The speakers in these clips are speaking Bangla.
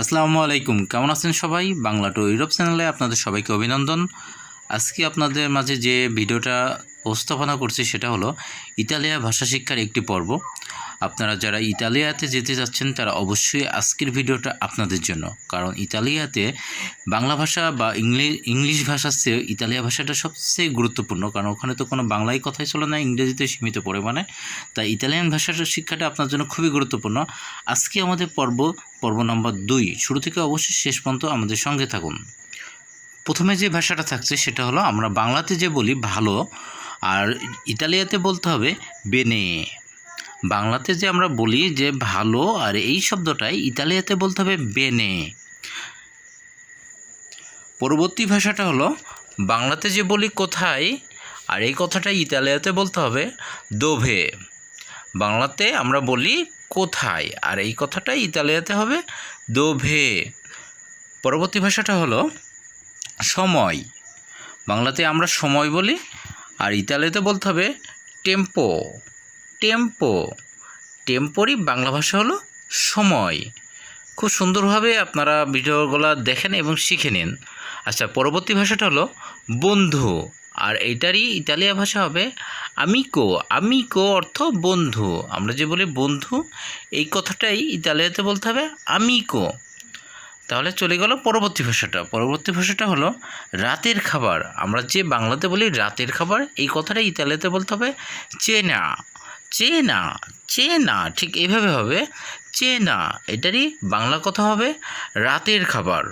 আসসালামু আলাইকুম। কেমন আছেন সবাই? বাংলা টু ইউরোপ চ্যানেলে আপনাদের সবাইকে অভিনন্দন। আজকে আপনাদের মাঝে যে ভিডিওটা উপস্থাপনা করছি সেটা হলো ইতালিয়া ভাষা শিক্ষার একটি পর্ব। আপনারা যারা ইতালিয়াতে যেতে যাচ্ছেন, তারা অবশ্যই আজকের ভিডিওটা আপনাদের জন্য। কারণ ইতালিয়াতে বাংলা ভাষা বা ইংলিশ ইংলিশ ভাষার চেয়ে ইতালিয়া ভাষাটা সবচেয়ে গুরুত্বপূর্ণ। কারণ ওখানে তো কোনো বাংলায় কথাই চলে না, ইংরেজিতে সীমিত পরিমাণে। তাই ইতালিয়ান ভাষাটার শিক্ষাটা আপনার জন্য খুবই গুরুত্বপূর্ণ। আজকে আমাদের পর্ব পর্ব নম্বর দুই। শুরু থেকে অবশ্যই শেষ পর্যন্ত আমাদের সঙ্গে থাকুন। প্রথমে যে ভাষাটা থাকছে সেটা হলো আমরা বাংলাতে যে বলি ভালো আর ইতালিয়াতে বলতে হবে বেনে। বাংলাতে যে আমরা বলি যে ভালো, আর এই শব্দটাই ইতালিয়াতে বলতে হবে বেনে। পরবর্তী ভাষাটা হলো, বাংলাতে যে বলি কোথায়, আর এই কথাটা ইতালিয়াতে বলতে হবে দোভে। বাংলাতে আমরা বলি কোথায়, আর এই কথাটা ইতালিয়াতে হবে দোভে। পরবর্তী ভাষাটা হলো সময়। বাংলাতে আমরা সময় বলি আর ইতালিতে বলতে হবে টেম্পো টেম্পো টেম্পোরই বাংলা ভাষা হলো সময়। খুব সুন্দরভাবে আপনারা ভিডিওগুলো দেখেন এবং শিখে নিন। আচ্ছা পরবর্তী ভাষাটা হলো বন্ধু। আর এইটারই ইতালিয়া ভাষা হবে আমিকো আমিকো অর্থ বন্ধু। আমরা যে বলি বন্ধু, এই কথাটাই ইতালিয়াতে বলতে হবে আমিকো তাহলে চলে গেল পরবর্তী ভাষাটা পরবর্তী ভাষাটা হলো, রাতের খাবার। আমরা যে বাংলাতে বলি রাতের খাবার, এই কথাটা ইতালিতে বলতে হবে চেনা। চেনা চেনা, ঠিক এইভাবে হবে। চেনা, এটারই বাংলা কথা হবে রাতের খাবার।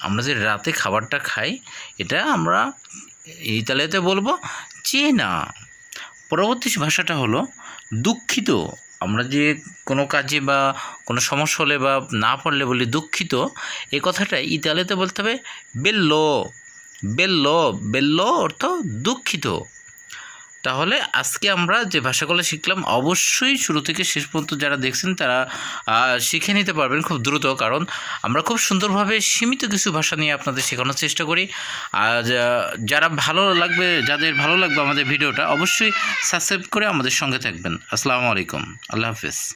আমরা যে রাতে খাবারটা খাই, এটা আমরা ইতালিতে বলব চেনা। পরবর্তী ভাষাটা হলো দুঃখিত। আমরা যে কোনো কাজে বা কোনো সমস্যা হলে বা না পড়লে বলি দুঃখিত, এ কথাটা ইতালিতে বলতে হবে বেল্লো। বেল্লো বেল্লো অর্থ দুঃখিত। তাহলে আজকে আমরা যে ভাষাগুলো শিখলাম, অবশ্যই শুরু থেকে শেষ পর্যন্ত যারা দেখছেন তারা শিখে নিতে পারবেন খুব দ্রুত। কারণ আমরা খুব সুন্দরভাবে সীমিত কিছু ভাষা নিয়ে আপনাদের শেখানোর চেষ্টা করি। আর যারা ভালো লাগবে, যাদের ভালো লাগবে আমাদের ভিডিওটা, অবশ্যই সাবস্ক্রাইব করে আমাদের সঙ্গে থাকবেন। আসসালামু আলাইকুম। আল্লাহ হাফেজ।